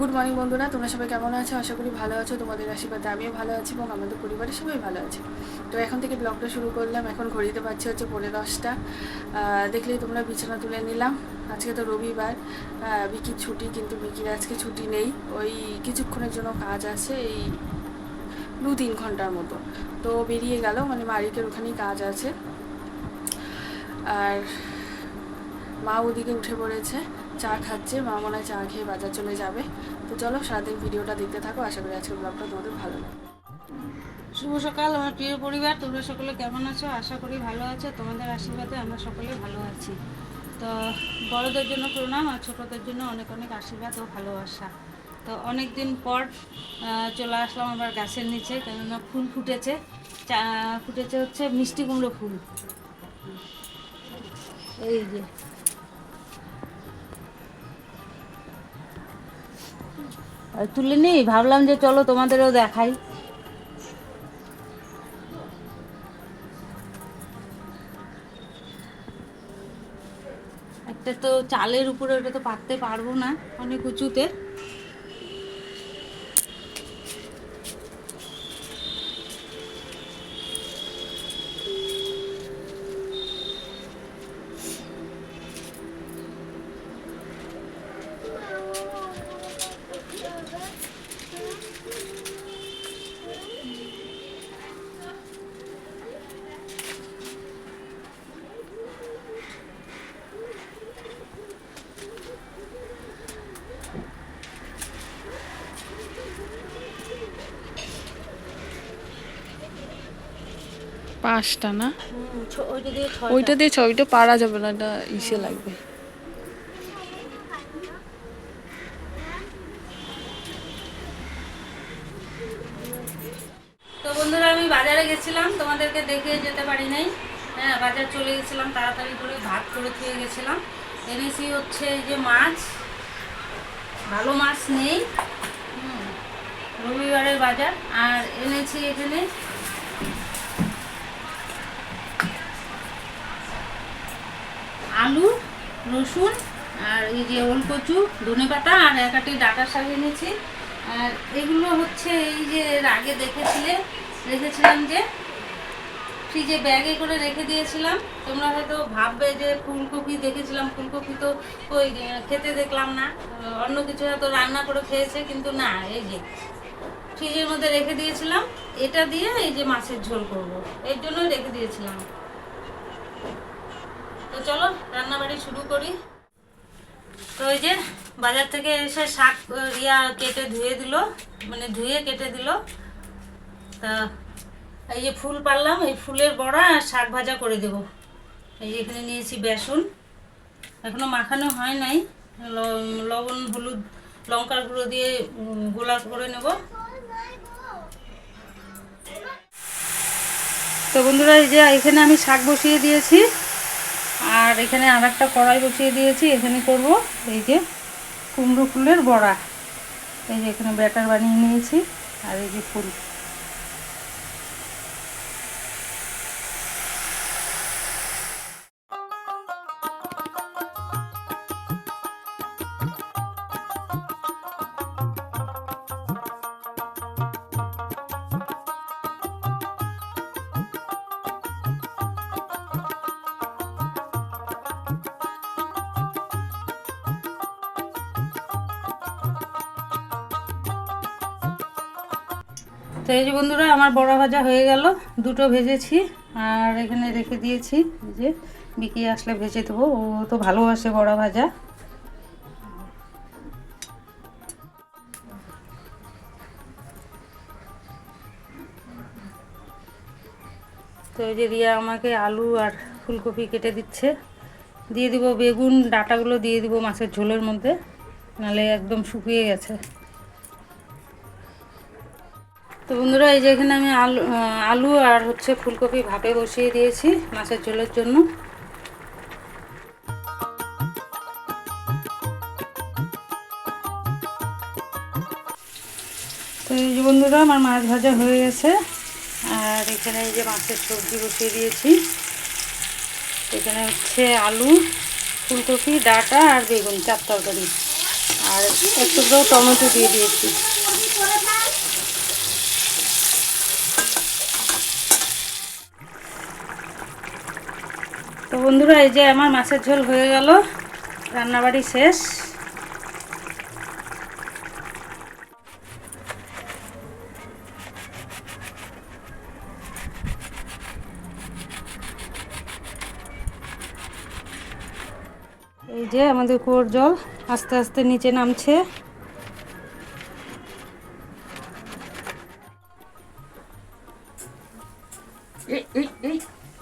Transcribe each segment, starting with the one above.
Good morning বন্ধুরা। তোমরা সবাই কেমন আছো? আশা করি ভালো আছো। তোমাদের আশীর্বাদে আমিও ভালো আছি এবং আমাদের পরিবারের সবাই ভালো আছে। তো এখন থেকে ব্লগটা শুরু করলাম। এখন ঘড়িতে পাচ্ছি হচ্ছে পনেরো দশটা। দেখলেই তোমরা বিছানা তুলে নিলাম। আজকে তো রবিবার। বিকির ছুটি, কিন্তু বিকির আজকে ছুটি নেই। ওই কিছুক্ষণের জন্য কাজ আছে, এই দু তিন ঘণ্টার মতো। তো বেরিয়ে গেল মানে মালিকের ওখানেই কাজ আছে। আর মা ওদিকে উঠে পড়েছে। চা খাচ্ছে, মা মনে হয় চা খেয়ে বাজার চলে যাবে। তো চলো সারাদিন ভিডিওটা দেখতে থাকো, আশা করি আজকের ব্লগটা তোমাদের ভালো শুভ সকাল, আমার প্রিয় পরিবার, তোমরা সকলে কেমন আছো? আশা করি ভালো আছো, তোমাদের আশীর্বাদে আমরা সকলে ভালো আছি। তো বড়দের জন্য প্রণাম, আর ছোটদের জন্য অনেক অনেক আশীর্বাদ ও ভালোবাসা। তো অনেক দিন পর চলে আসলাম আবার গাছের নিচে, কেননা ফুল ফুটেছে। ফুটেছে হচ্ছে মিষ্টি কুমড়ো ফুল। এই যে। তুলে নি ভাবলাম যে চলো তোমাদেরও দেখাই। একটা তো চালের উপরে ওটা তো পারতে পারব না, অনেক উঁচুতে। পাঁচটা না? ওইটা দিয়ে ছবিটা পারা যাবে না এটা ইসে লাগবে। তো বন্ধুরা আমি বাজারে গেছিলাম তোমাদেরকে দেখে যেতে পারি নাই। হ্যাঁ বাজার চলে গেছিলাম তাড়াতাড়ি করে ভাত করে খেয়ে গেছিলাম। এনেছি হচ্ছে এই যে মাছ ভালো মাছ নেই। হুম, রবিবারের বাজার আর এনেছি এখানে আলু, রসুন আর এই যে ওলকচু, ধনে পাতা আর একাটি ডাটা শাক এনেছি। আর এগুলো হচ্ছে এই যে আগে দেখেছিলে, রেখেছিলাম যে ফ্রিজে ব্যাগে করে রেখে দিয়েছিলাম। তোমরা হয়তো ভাববে যে ফুলকপি দেখেছিলাম, ফুলকপি তো ওই খেতে দেখলাম না। অন্য কিছু হয়তো রান্না করে খেয়েছে, কিন্তু না, এই যে ফ্রিজের মধ্যে রেখে দিয়েছিলাম। এটা দিয়ে এই যে মাছের ঝোল করব। এর জন্য রেখে দিয়েছিলাম। চলো রান্নাবাড়ি শুরু করি। তো ওই যে বাজার থেকে এসে শাক ইয়া কেটে ধুয়ে দিল মানে ধুয়ে কেটে দিল। তা এই যে ফুল পারলাম এই ফুলের বড়া আর শাক ভাজা করে দেব। এই যে এখানে নিয়েছি বেসন। এখনও মাখানো হয় নাই। লবণ হলুদ লঙ্কার গুঁড়ো দিয়ে উম, গোলা করে নেব। তো বন্ধুরা এই যে এখানে আমি শাক বসিয়ে দিয়েছি। আর এখানে আর একটা কড়াই বসিয়ে দিয়েছি, এখানে করব এই যে কুমড়ো ফুলের বড়া। এই যে এখানে ব্যাটার বানিয়ে নিয়েছি, আর এই যে ফুল। তো এই যে বন্ধুরা, আমার বড়া ভাজা হয়ে গেল। দুটো ভেজেছি, আর এখানে রেখে দিয়েছি যে বিকি আসলে ভেজে দেবো। ও তো ভালোবাসে বড়া ভাজা। তো এই যে রিয়া আমাকে আলু আর ফুলকপি কেটে দিচ্ছে। দিয়ে দিব বেগুন, ডাটাগুলো দিয়ে দিব মাছের ঝোলের মধ্যে, নালে একদম শুকিয়ে গেছে। তো বন্ধুরা, এই যে এখানে আমি আলু আলু আর হচ্ছে ফুলকপি ভাপে বসিয়ে দিয়েছি মাছের ঝোলের জন্য। তো এই যে বন্ধুরা, আমার মাছ ভাজা হয়ে গেছে। আর এখানে এই যে মাছের সবজি বসিয়ে দিয়েছি। এখানে হচ্ছে আলু, ফুলকপি, ডাঁটা আর বেগুন, চার তরকারি। আর একটু টমেটো দিয়ে দিয়েছি। তো বন্ধুরা এই যে আমার মাছের ঝোল হয়ে গেল। রান্নাবাড়ি শেষ। এই যে আমাদের কুয়োর জল আস্তে আস্তে নিচে নামছে।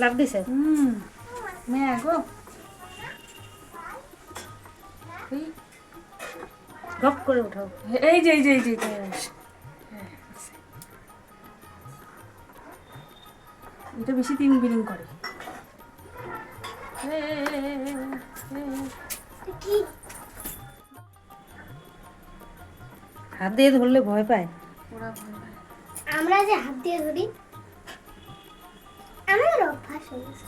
লাভ দিছে? হুম। মেয়ে গো গপ করে উঠাও এই যে এই যে এই যে। এটা বেশি তিন বিলিং করে। হাত দিয়ে ধরলে ভয় পায়। আমরা যে হাত দিয়ে ধরি আমার অভ্যাস হয়ে গেছে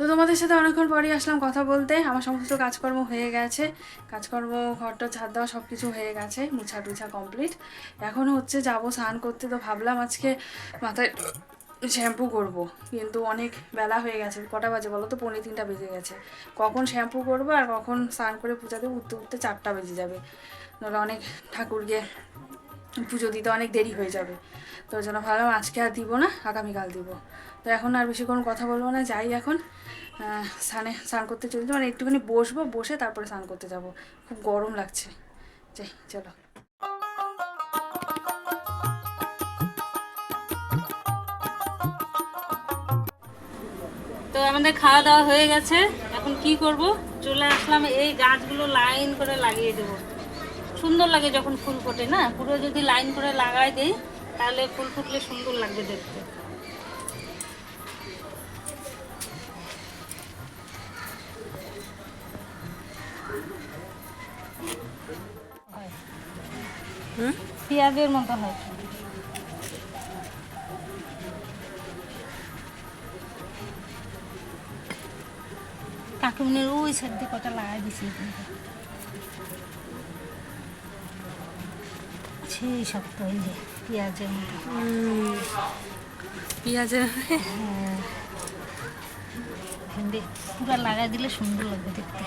তো তোমাদের সাথে অনেকক্ষণ পরই আসলাম কথা বলতে। আমার সমস্ত কাজকর্ম হয়ে গেছে। কাজকর্ম, ঘরটা ছাদ দেওয়া সব কিছু হয়ে গেছে, মুছা টুছা কমপ্লিট এখন হচ্ছে যাব স্নান করতে, তো ভাবলাম আজকে মাথায় শ্যাম্পু করব। কিন্তু অনেক বেলা হয়ে গেছে, কটা বাজে বলো তো? পৌনে তিনটা বেজে গেছে। কখন শ্যাম্পু করব আর কখন স্নান করে পূজা দেবো? উঠতে উঠতে চারটা বেজে যাবে। নাহলে অনেক ঠাকুরকে পুজো দিতে অনেক দেরি হয়ে যাবে। তো ওই জন্য ভাবলাম আজকে আর দিব না, আগামীকাল দিব। তো এখন আর বেশি কোনো কথা বলব না, যাই এখন। স্নানে, স্নান করতে চলছে মানে একটুখানি বসবো, বসে তারপরে স্নান করতে যাব। খুব গরম লাগছে। যাই, চলো। তো আমাদের খাওয়া দাওয়া হয়ে গেছে। এখন কি করব? চলে আসলাম, এই গাছগুলো লাইন করে লাগিয়ে দেবো। সুন্দর লাগে যখন ফুল ফোটে, না? পুরো যদি লাইন করে লাগাই দিই, তাহলে ফুল ফুটলে সুন্দর লাগবে দেখতে। পেঁয়াজের মতো হয়। কাকুমনির ওই সাইড দিয়ে কটা লাগাই দিছি। সেই শক্ত এই যে পেঁয়াজের মতো। পেঁয়াজের হ্যাঁ। পুরো লাগাই দিলে সুন্দর লাগবে দেখতে।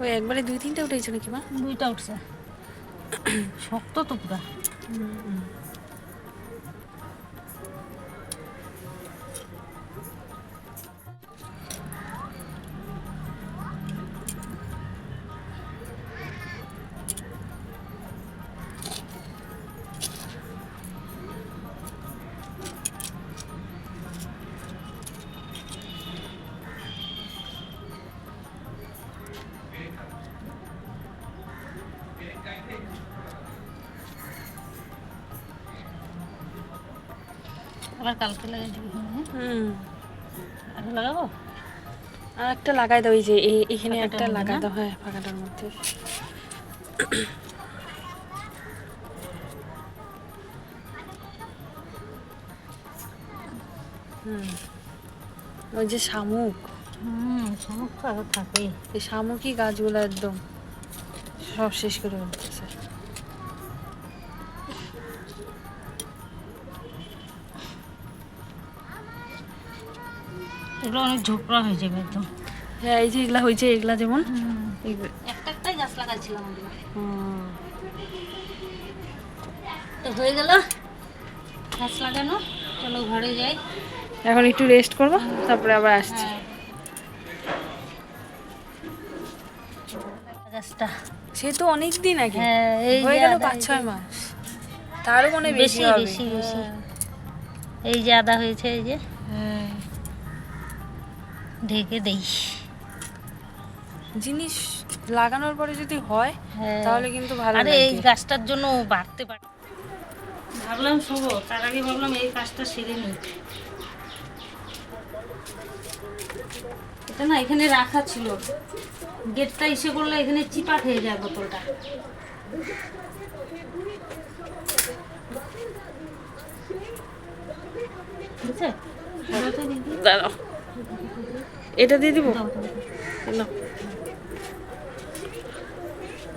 ওই একবারে দুই তিনটে উঠেছে নাকি মা? দুইটা উঠছে। শক্ত তো পুরা। আবার কালকে লাগাই দিবি হ্যাঁ হুম। আগে লাগাবো? আর একটা লাগাই দাও এই যে এখানে একটা লাগাই দাও হ্যাঁ ফাঁকাটার মধ্যে। হুম। ওই যে শামুক। হুম সমস্যা থাকে এই শামুকই গাছগুলো একদম সব শেষ করে উঠতেছে এগুলো অনেক ঝোপড়া হয়ে যাবে একদম। হ্যাঁ এই যে এগুলা হয়েছে এগুলা যেমন। একটা একটাই গাছ লাগাইছিলাম তো হয়ে গেল। গাছ লাগানো। চলো ঘরে যাই। এখন একটু রেস্ট করব তারপরে আবার আসছি। হ্যাঁ গাছটা। সে তো অনেক দিন আগে। হ্যাঁ এই হয়ে গেল পাঁচ ছয় মাস। তারও মনে বেশি বেশি বেশি বেশি। এই যে আদা হয়েছে এই যে। হ্যাঁ। ঢেকে দেই। জিনিস লাগানোর পরে যদি হয় হ্যাঁ। তাহলে কিন্তু ভালো আরে এই গাছটার জন্য বাড়তে পারে। ভাবলাম শোবো তার আগে ভাবলাম এই কাজটা সেরে নিই। এটা না এখানে রাখা ছিল। গেটটা ইসে করলে এখানে চিপা খেয়ে যায় বোতলটা। বুঝছে? দাও দাঁড়াও। এটা দিয়ে দিব।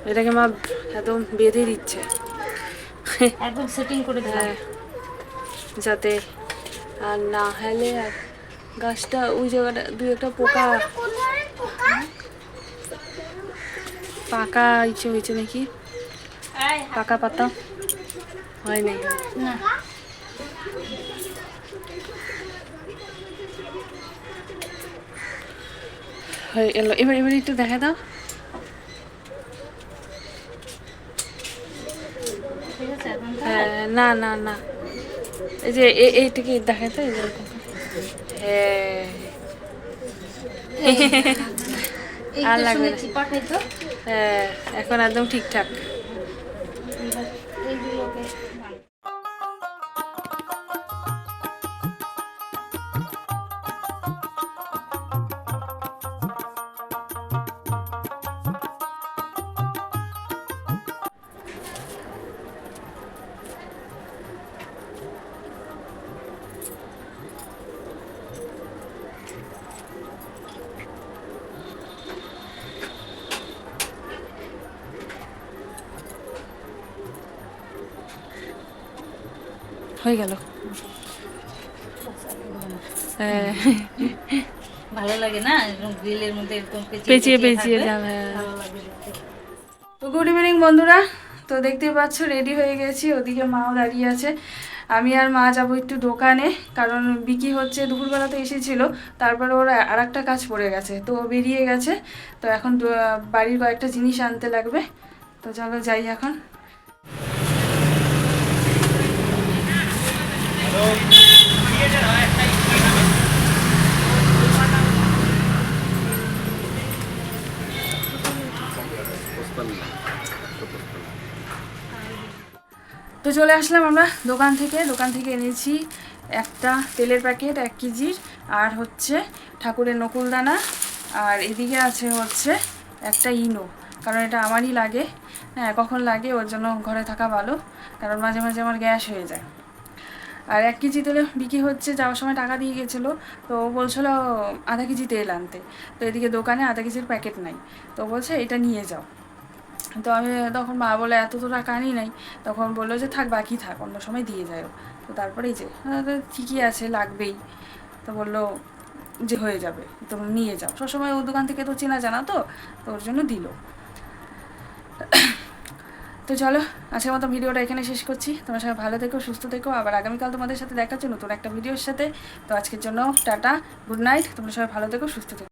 এটাকে মা একদম বেঁধে দিচ্ছে। একদম সেটিং করে দিলাম। হ্যাঁ। যাতে আর না হলে আর গাছটা ওই জায়গাটা দু একটা পোকা পোকা পাকা ইচ্ছে হয়েছে নাকি? পাকা পাতা? হয় নাই। না। হয়ে এলো। এবার এবার একটু দেখা দাও। হ্যাঁ না না না। এই যে এ- এইটাকে দেখা তো এরকম। হ্যাঁ। আর লাগবে হ্যাঁ এখন একদম ঠিকঠাক। হয়ে গেল। ভালো লাগে না? এরকম গ্রিলের মধ্যে এরকম পেঁচিয়ে পেঁচিয়ে যাবে। তো গুড ইভিনিং বন্ধুরা। তো দেখতেই পাচ্ছ রেডি হয়ে গেছি। ওদিকে মাও দাঁড়িয়ে আছে। আমি আর মা যাব একটু দোকানে কারণ বিকি হচ্ছে দুপুরবেলা তো এসেছিল। তারপরে ওর আর একটা কাজ পড়ে গেছে তো ও বেরিয়ে গেছে। তো এখন বাড়ির কয়েকটা জিনিস আনতে লাগবে। তো চলো যাই এখন। তো চলে আসলাম আমরা দোকান থেকে। দোকান থেকে এনেছি একটা তেলের প্যাকেট, এক কেজির, আর হচ্ছে ঠাকুরের নকুলদানা, আর এদিকে আছে হচ্ছে একটা ইনো, কারণ এটা আমারই লাগে। হ্যাঁ কখন লাগে, ওর জন্য ঘরে থাকা ভালো, কারণ মাঝে মাঝে আমার গ্যাস হয়ে যায়। আর এক কেজি তেলে বিক্রি হচ্ছে যাওয়ার সময় টাকা দিয়ে গেছিল। তো বলছিল আধা কেজি তেল আনতে। তো এদিকে দোকানে আধা কেজির প্যাকেট নাই। তো বলছে এটা নিয়ে যাও। তো আমি তখন মা বলে এত তো টাকা আনি নাই। তখন বলল যে থাক বাকি থাক অন্য সময় দিয়ে যাও তো তারপরেই যে "হ্যাঁ, ঠিকই আছে লাগবেই। তো বলল যে হয়ে যাবে তো নিয়ে যাও। সবসময় ও দোকান থেকে তো চেনা জানা তো তো ওর জন্য দিল। তো চলো, আজকের মতো ভিডিওটা এখানে শেষ করছি। তোমার সবাই ভালো থেকো, সুস্থ থেকো। আবার আগামীকাল তোমাদের সাথে দেখাচ্ছে নতুন একটা ভিডিওর সাথে। তো আজকের জন্য টাটা, গুড নাইট। তোমরা সবাই ভালো থেকো, সুস্থ থেকো।